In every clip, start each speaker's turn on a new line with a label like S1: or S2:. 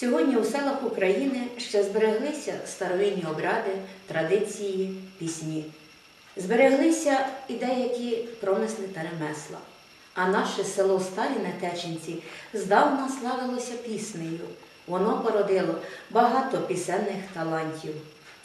S1: Сьогодні у селах України ще збереглися старовинні обради, традиції, пісні. Збереглися і деякі промисли та ремесла. А наше село Старі на Теченці здавна славилося піснею. Воно породило багато пісенних талантів.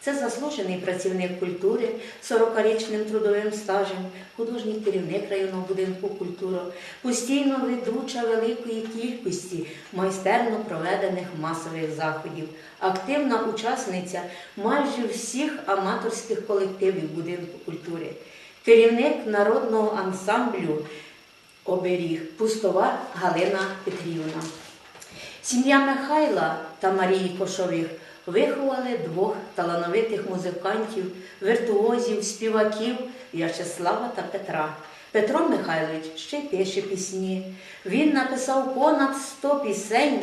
S1: Це заслужений працівник культури з 40-річним трудовим стажем, художній керівник районного будинку культури, постійно ведуча великої кількості майстерно проведених масових заходів, активна учасниця майже всіх аматорських колективів будинку культури, керівник народного ансамблю оберіг Пустова Галина Петрівна. Сім'я Михайла та Марії Кошових виховали двох талановитих музикантів, віртуозів, співаків В'ячеслава та Петра. Петро Михайлович ще пише пісні. Він написав понад 100 пісень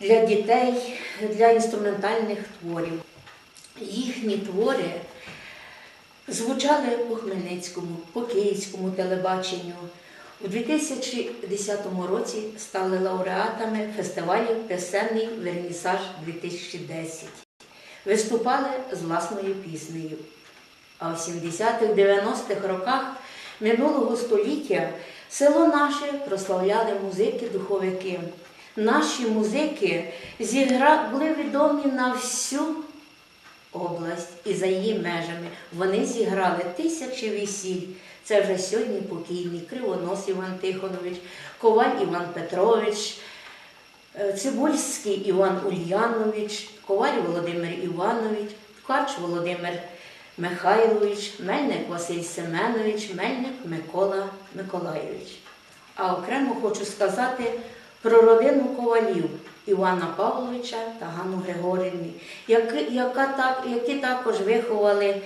S1: для дітей, для інструментальних творів. Їхні твори звучали по Хмельницькому, по Київському телебаченню. У 2010 році стали лауреатами фестивалю Пісенний Вернісаж 2010. Виступали з власною піснею. А в 70-х-90-х роках минулого століття село наше прославляли музики-духовики. Наші музики зігра... були відомі на всю область і за її межами. Вони зіграли тисячі весіль. Це вже сьогодні покійний Кривонос Іван Тихонович, Коваль Іван Петрович, е, Цибульський Іван Ульянович, Коваль Володимир Іванович, Ткач Володимир Михайлович, Мельник Василь Семенович, Мельник Микола Миколайович. А окремо хочу сказати про родину ковалів Івана Павловича та Ганну Григорівни, які, яка так, які також виховали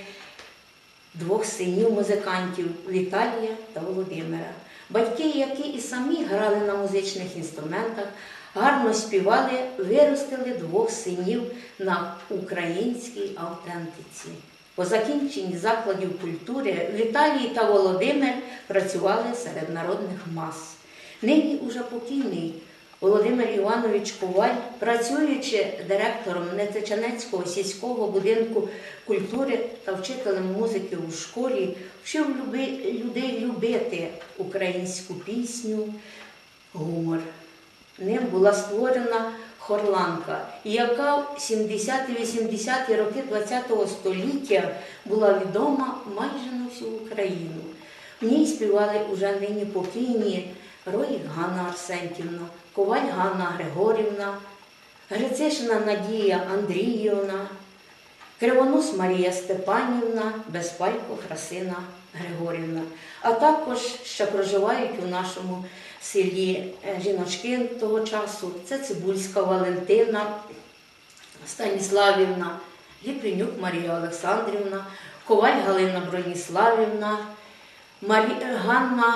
S1: двох синів музикантів Віталія та Володимира. Батьки, які і самі грали на музичних інструментах, гарно співали, виростили двох синів на українській автентиці. По закінченні закладів культури Віталій та Володимир працювали серед народних мас. Нині уже покійний Володимир Іванович Коваль, працюючи директором Нетичанецького сільського будинку культури та вчителем музики у школі, вчив людей любити українську пісню, гумор. Ним була створена хорланка, яка в 70-80-ті роки ХХ століття була відома майже на всю Україну. В ній співали уже нині покійні Роїк Ганна Арсентівна, Коваль Ганна Григорівна, Грицишина Надія Андріївна, Кривонос Марія Степанівна, Безпалько Храсина Григорівна. А також ще проживають у нашому селі е, жіночки того часу. Це Цибульська Валентина Станіславівна, Ліпренюк Марія Олександрівна, Коваль Галина Броніславівна, Марі... Ганна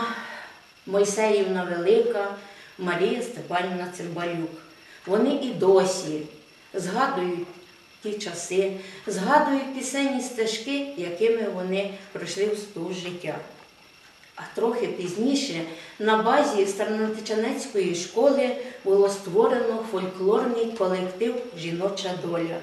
S1: Мойсеївна Велика, Марія Степанівна Цимбалюк. Вони і досі згадують ті часи, згадують пісенні стежки, якими вони пройшли вздовж життя. А трохи пізніше на базі Старонатичанецької школи було створено фольклорний колектив Жіноча доля.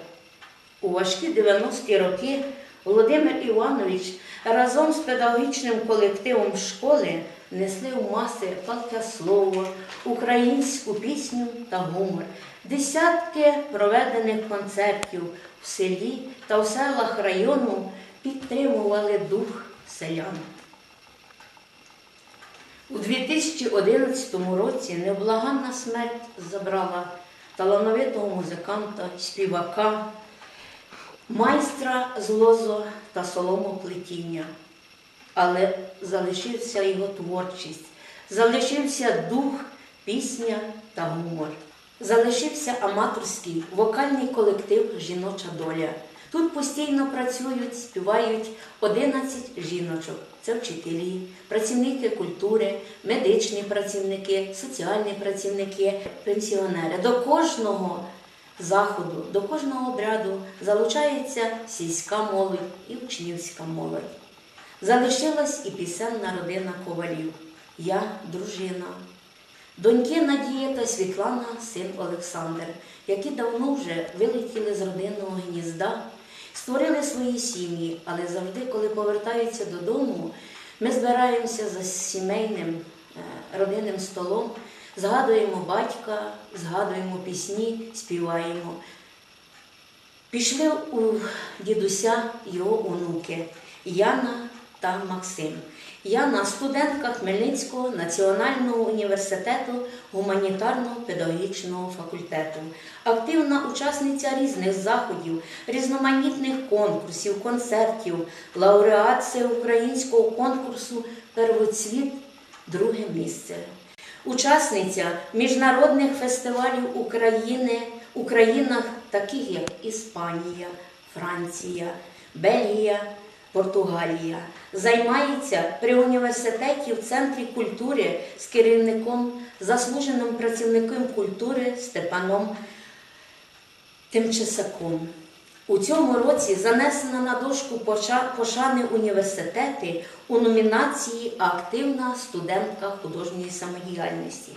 S1: У важкі 90-ті роки Володимир Іванович разом з педагогічним колективом школи несли в маси палке слово, українську пісню та гумор, десятки проведених концертів в селі та в селах району підтримували дух селян. У 2011 році невблаганна смерть забрала талановитого музиканта, співака, майстра з лозо та соломоплетіння. Але залишився його творчість, залишився дух, пісня та гумор. Залишився аматорський вокальний колектив Жіноча доля. Тут постійно працюють, співають 11 жіночок. Це вчителі, працівники культури, медичні працівники, соціальні працівники, пенсіонери. До кожного заходу, до кожного обряду залучається сільська молодь і учнівська молодь. Залишилась і пісенна родина ковалів. Я дружина. Доньки Надія та Світлана, син Олександр, які давно вже вилетіли з родинного гнізда, створили свої сім'ї, але завжди, коли повертаються додому, ми збираємося за сімейним е, родинним столом, згадуємо батька, згадуємо пісні, співаємо. Пішли у дідуся його онуки Яна та Максим. Яна студентка Хмельницького національного університету гуманітарно-педагогічного факультету, активна учасниця різних заходів, різноманітних конкурсів, концертів, лауреат всеукраїнського конкурсу Первоцвіт друге місце. Учасниця міжнародних фестивалів України у країнах, таких як Іспанія, Франція, Бельгія, Португалія. Займається при університеті в Центрі культури з керівником, заслуженим працівником культури Степаном Тимчисаком. У цьому році занесена на дошку пошани університети у номінації Активна студентка художньої самодіяльності.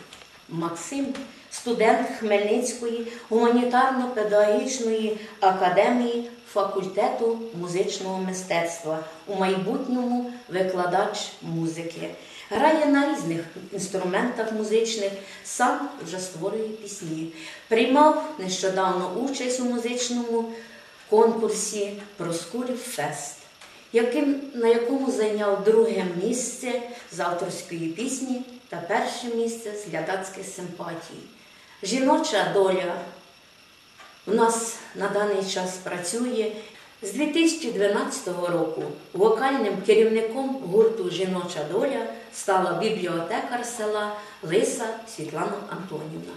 S1: Максим, студент Хмельницької гуманітарно-педагогічної академії факультету музичного мистецтва, у майбутньому викладач музики. Грає на різних інструментах музичних, сам вже створює пісні. Приймав нещодавно участь у музичному конкурсі Проскурів Фест, яким, на якому зайняв друге місце з авторської пісні та перше місце з глядацьких симпатій. Жіноча доля у нас на даний час працює. З 2012 року вокальним керівником гурту Жіноча доля стала бібліотекар села Лиса Світлана Антонівна.